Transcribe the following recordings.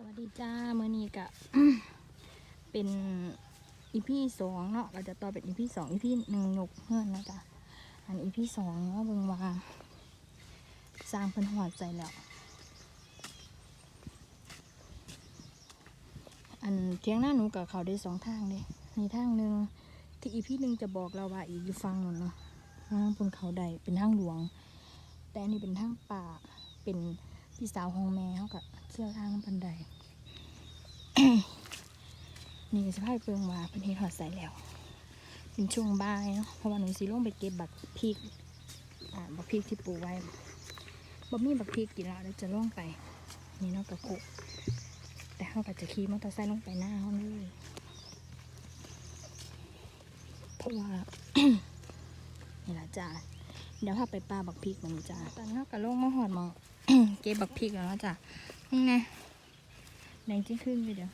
สวัสดีจ้าเมื่อนี้กะเป็นอีพีสองเนาะเราจะต่อเป็นอีพีสองอีพีหนึ่งยกเงื่อนนะจ๊ะอันอีพีสองเนาะเบิ่งว่าสร้างเพิ่นหอดใจแล้ว อันเทียงหน้าหนูกับเขาได้สองทางเลยมีทางหนึ่งที่อีพีหนึ่งจะบอกเราว่าอีกอยู่ฟังนู่นเนาะทางบนเขาใดเป็นทางหลวง แต่อันนี้เป็นทางป่าเป็นพี่สาวของแม่เขากับ ที่ยวทางบันไดนี่สภาพเปลืองมาเป็นเฮ็ดหอดใส่แล้ว เป็นช่วงบ่ายเนาะเพราะว่าหนูสิลงไปเก็บบักพริกอ่าบักพริกที่ปลูกไว้บ่มีบักพริกกินแล้วเดี๋ยวจะลงไป นี่เนาะกระคุกแต่เขาก็จะขี่มอเตอร์ไซค์ลงไปหน้าเขาเลยเพราะว่านี่ละจ้าเดี๋ยวถ้าไปปลาบักพริกมันจ้าตอนนี้ก็ลงมาหอดมอเก็บบักพริกแล้วจ้า นี่ไงแดงจิ้งขึ้นไปเดี๋ยว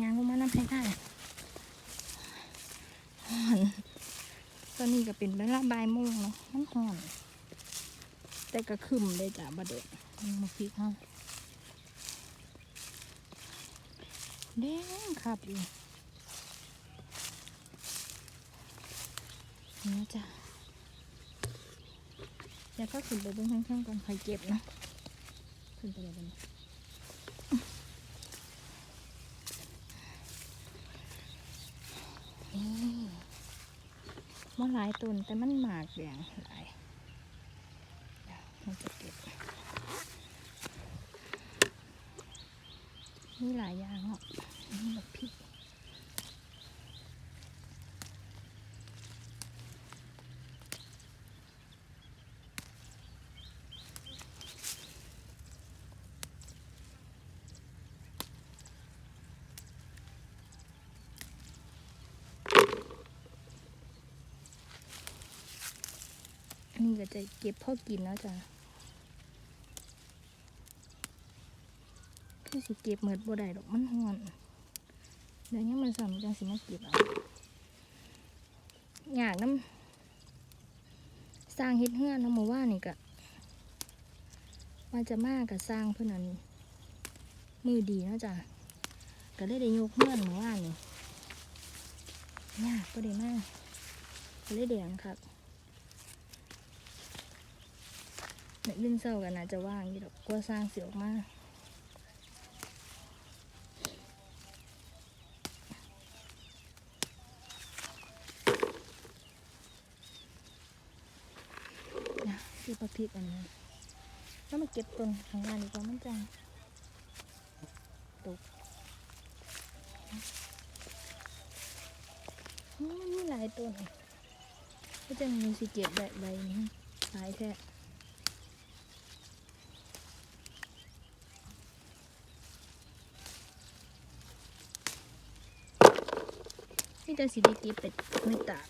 งานลงมาน้ำให้ได้ห่อนตอนนี้ก็เป็นเวลาบ่ายโมงเนาะมันห่อน แต่ก็คึมเลยจ้ะบะเด็ดมาพริกห้องแดงครับอยู่นี่จ้ะแล้วก็ขึ้นไปบื้องข้างๆก่อนใครเก็บนะ ขึ้นไปเลยนี่มันหลายตุนแต่มันหมากแดงหลายเดี๋ยวมันจะเก็บมีหลายอย่างเนาะนี่แบบพริกอั นนี้ก็จะเก็บพ่อกินแล้วจ้ะคือสิเก็บเหมือนบ่ได้ดอกมันห่อนเดี๋ยวนี้มันสั่งจังสิมาเก็บเอาอยากน้ำสร้างเฮ็ดเฮือนน้ำมู่ว่านี่ก็ว่าจะมากกับสร้างเพื่อนอันมือดีนะจ้ะก็เลยได้ยกเฮือนมู่ว่านี่ยากก็ได้มากก็เลยแดงครับ เนี่ยยื่นเศร้ากันนะจะว่างอยู่ดอกกลัวสร้างเสียออกมานะคือประพิกอันนี้แล้วมาเก็บต้นของงานดีกว่ามันจังตกอืมมีหลายต้นก็จะมีสิเก็บแบบใบนี้หลายแท้นี่จะสีได้เก็บเป็ดไม่ตาก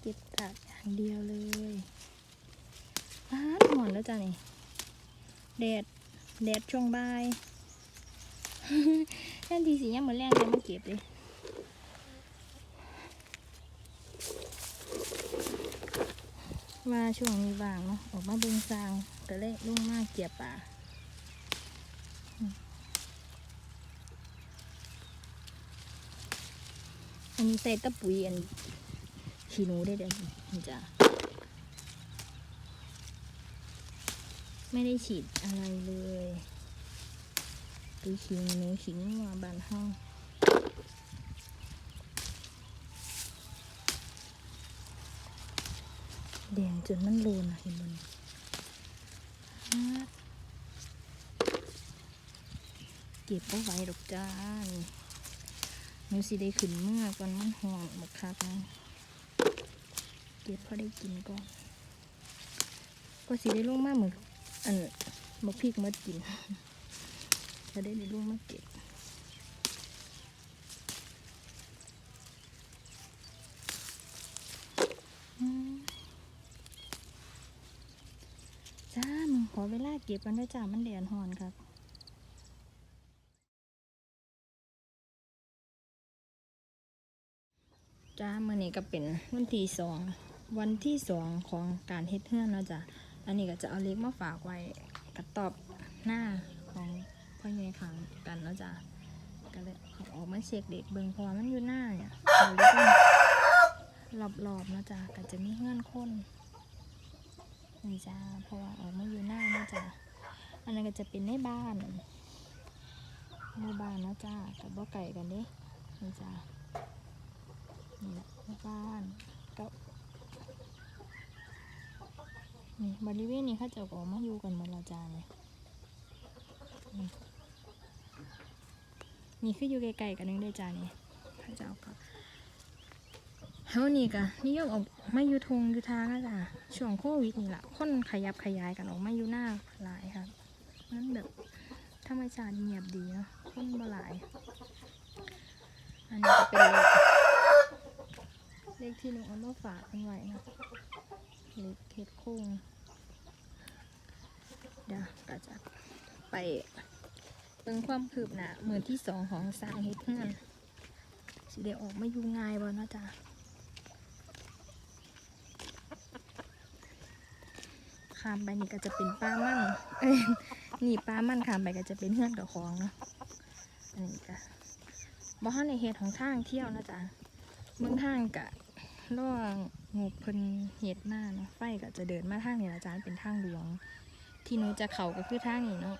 เก็บตากอย่างเดียวเลยอ้าหมอนแล้วจ้ะนี่แดดแดดช่วงบ่ายแท่นทีสีนี้เหมือนแรงเลยมาเก็บเลยว่าช่วงนี้ว่างเนาะออกมาเบิ่งซางก็เลยลงมากเก็บป่า นนี้ใส่ตะปุ๋ยอันขี้หนูได้เด้อนี่จ้ะไม่ได้ฉีดอะไรเลยปุ๋ยขี้หนูขี้งัวบานห้องแดงจนมันโลนอะเห็นบนเก็บเอาไว้ดอกจ้า นี่หนูสิได้ขึ้นเมื่อก่อนมันหอนหมดครับนะเก็บพอได้กินก่อนก็สิได้ลงมาเหมือนอันบกพริกมากินจะได้ได้ลงมาเก็บจ้ามึงขอเวลาเก็บกันด้วยจ้ามันแดดหอนครับ นี้ก็เป็นวันที่สองวันที่สองของการเฮ็ดเฮือนเนาะจ้ะอันนี้ก็จะเอาเล็กมาฝากไว้กระตอบหน้าของพ่อใหญ่ขังกันเนาะจ้ะก็เลยเอาออกมาเช็คเด็กเบิ่งพราะว่ามันอยู่หน้าเนี่ยเอาเล็กรอบๆเนาะจ้ะก็จะมีเงื่อนคนนี่จ้าเพราะว่าออกมาอยู่หน้าเนาะจ้ะอันนั้นก็จะเป็นในบ้านหมู่บ้านเนาะจ้ากับบ่ไก่กันเด้นี่จ้า นี่แหละบ้านก็นี่บริเวณนี้เขาเจะออกมาอยู่กันหมดละจ้าเลยนี่คืออยู่ไกลๆกันนึงได้จานี่เขาเจ้าก็เฮานี่ก็นิยมออกมาอยู่ทงอยู่ทางนะจ้าช่วงโควิดนี่แหละคนขยับขยายกันออกมาอยู่หน้าหลายครับนั้นแบบธรรมชาติเงียบดีเนาะคนบ่หลาย อันนี้ก็เป็น เลขที่หนูเอามาฝากกันไว้นะเล็กเห็ดโค้งเดี๋ยวก็จะไปเบิ่งความคืบหน้ามือที่สองของสร้างเห็ดเฮือนสิได้ออกมาอยู่ง่ายบ่นาะจ๊ะข้ามไปนี่ก็จะเป็นปลามั่นเอ้ยนี่ปลามั่นข้ามไปก็จะเป็นเฮือนกับของเนาะอันนี้ก็บ่ฮั่นในเฮ็ดของทางเที่ยวนะจ๊ะเมืองทางกะ ล่องงบเพิ่นเฮ็ดมาเนาะไฟก็จะเดินมาทางนี้ละจ้าเป็นทางหลวง ที่หนูจะเข้าก็คือทางนี้เนาะ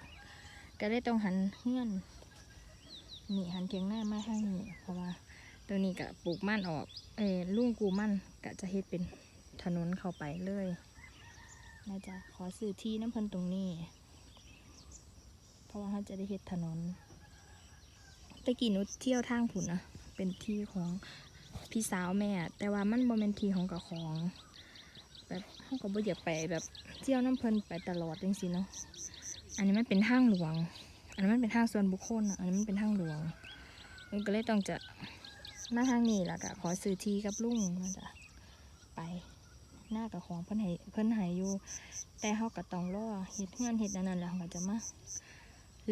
ก็ได้ต้องหันเฮือนนี่หันเทียงหน้ามาทางนี้เพราะว่าตัวนี้ก็ปลูกมั่นออกเออลุงกูมั่นก็จะเฮ็ดเป็นถนนเข้าไปเลยนะจ๊ะขอซื้อที่น้ำเพิ่นตรงนี้ เพราะว่าเขาจะได้เฮ็ดถนนตะกี้หนูเที่ยวทางผุนนะเป็นที่ของ พี่สาวแม่ แต่ว่ามันโมเมนทีของกับของ แบบเขาก็บ่อยากไปแบบเที่ยวน้ำเพลินไปตลอดจริงๆเนาะอันนี้มันเป็นทางหลวง อันนี้นมันเป็นทางส่วนบุคคลอันนี้มันเป็นทางหลวงมันก็เลยต้องจะมาทางนี้แล้วก็ขอซื้อทีกับลุงมันจะไปหน้ากับของเพิ่นให้เพิ่นให้อยู่ แต่เขาก็ต้องรอเห็ดเงื่อนเห็ดอันนั้นแล้วก็จะมา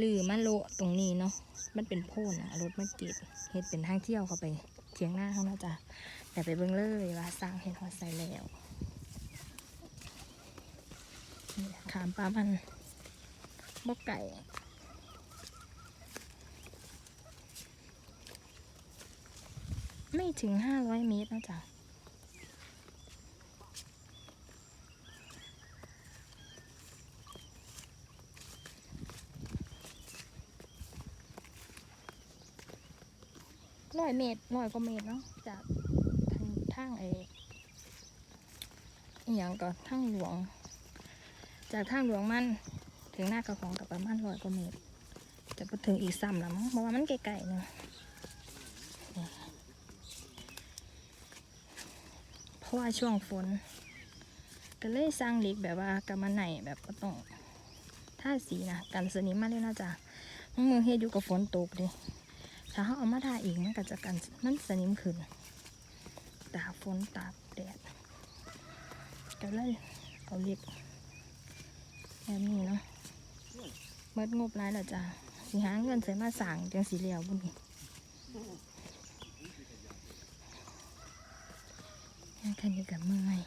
ลือมาโละตรงนี้เนาะมันเป็นโพนอะรถมาเก็บเห็ดเป็นทางเที่ยวเข้าไป เถียงหน้าเขานะจ้ะแต่ไปเบิ่งเลยว่าสร้างเห็นหอดใส่แล้วขามปลามันบกไก่ไม่ถึงห้าร้อยเมตรนะจ๊ะ ร้อยเมตรร้อยกว่าเมตรเนาะจากทางทางไอ้อย่างก็ทางหลวง จากทางหลวงมันถึงหน้ากระของกับประมาณร้อยกว่าเมตรจะไปถึงอีกซ้ำแล้วมั้งเพราะว่ามันไกลๆเนาะเพราะว่าช่วงฝน ก็เลยสร้างเหล็กแบบว่ากำมันไหนแบบก็ต้องท่าสีนะกันสนิมมาเลยนะจ๊ะมึงมือเฮ็ดอยู่กับฝนตกดิ ถ้าเขาเอามาทาอีกมันก็จะกันมันสนิมขึ้นตาฝนตาแดดก็เลยเอาเล็กแบบนี้เนาะเบิดงบร้ายแล้วจ้ะสิหาเงินใส่มาสั่งจังสีเหลียวบุญนี่แค่นี้กับเมื่อย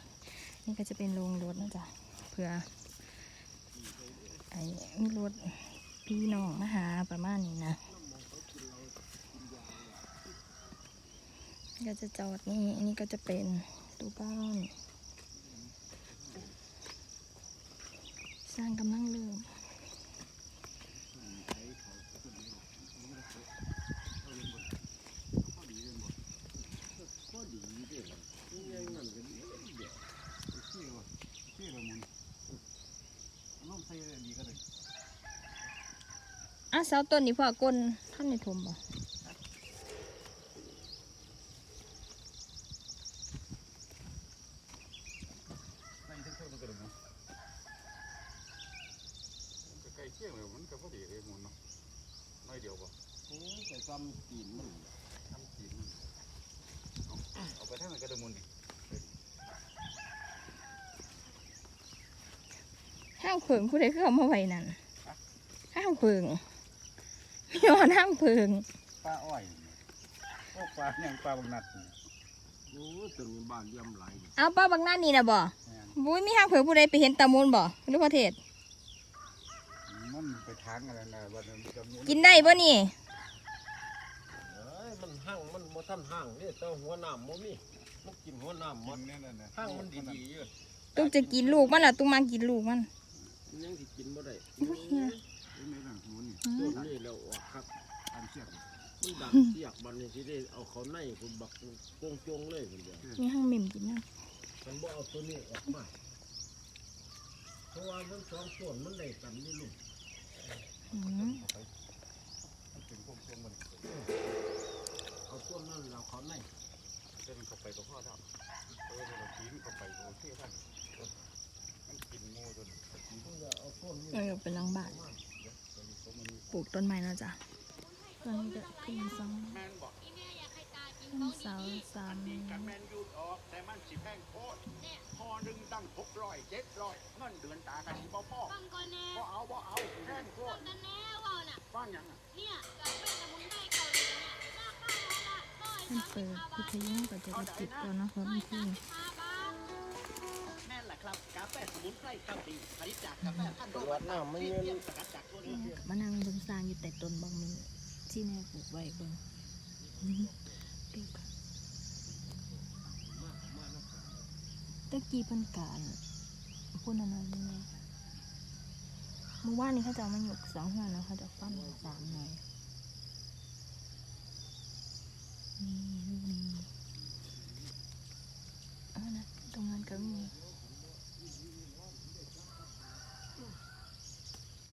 นี่ก็จะเป็นโรงรถนะจ๊ะเพื่อไอ้มีรถพี่น้องมาหาประมาณนี้นะ ก็จะจอดนี่ อันนี้ก็จะเป็นตู้บ้าน สร้างกำลังเริ่มอะเสาต้นนี้พ่อกลท่านในทมบ่ ใกล้เคียงเลยมันก็พอดีเลยหมุนเนาะน้อยเดียวบ่ โอ้ย แต่ซ้ำกินมันทำกินมันเอาเอาไปทางไหนก็ได้หมุนดิห้างเพิงผู้ใดคือเอามาไว้นั่นห้างเพิงมีหอนห้างเพิงปลาอ้อยนี่โอ้ปลาอย่างปลาบางนัดนี่โอ้ยตัวนี้บ้านเยี่ยมหลายนี่เอาป้าบางหน้านี่นะบ่แม่นบุ้ยมีห้างเผื่อผู้ใดไปเห็นตามูลบ่หรือประเทศมันไปทางอะไรนะวันนั้นจำนวนกินได้บ่นี่เอ้ยมัน ห้างมันบ่ทันห้างนี่แต่หัวน้ำบ่มีมันกินหัวน้ำมัมันนเนี่ยนั่นนะห้างมันดีๆอยู่ตุ๊กจะกินลูกมันล่ะตุ๊กมากินลูกมันมันยังสิกินบ่ได้อุ้ยเฮียไอ้แม่นั่งหัวนี่อืต้มนนี้แล้วออกครับอันเสียบมันดันเสียกบันนี้สิได้เอาเขาในคุณบักโกงจงเลยคุณเดียวมีห้างเหม็มกินนะมันบ่เอาตัวนี้ออกมาเพราะว่ามันสองส่วนมันได้กันนี่ลูกอืมมันเป็นพวกเส้นมัน เอาต้นนั้นเราเขาในเส้นเข้าไปกับพ่อทำเออเรากินเข้าไปโอเคท่านมันกินโม่จนมันจะเอาต้นนี้เออเป็นหลังบ้านตัวมันปลูกต้นไม้เนาะจ้ะตอนนี้ก็ขึ้นสองแม่นบอกขึ้นเสาสามดีกันแมนยูดออกแต่มันสิแพงโคตรพอหนึ่งตั้งหกร้อยเจ็ดร้อยเงินเดือนตากันสิบ่พ่อฟังก่อนแน่บ่เอาบ่เอาแพงโคฟัตงรกันแน่ว่าน่ะฟังหยังอะเนี่ย โลละร้นเปิดพิทยุก็จะได้ติดก่อนนะครับร้อยพี่แม่แหละครับกาแฟสมุนไพรกาหลีผลิตจากกาแฟพันธุ์ตลาดน้ำมันที่เงินเทียมสกัดจากตัวนี้มานั่งเบิ่งสร้างอยู่แต่ต้นบางมีที่แม่ปลูกไว้เบิ่งอืมเปรี้ยวค่ะตะกี้เพิ่นการพูดนานๆนี่ไงเมื่อวานนี้เขาจะมาหยกสองหัวแล้วเขาจะปั้นสามหน่อย นี่ลูกนี้เ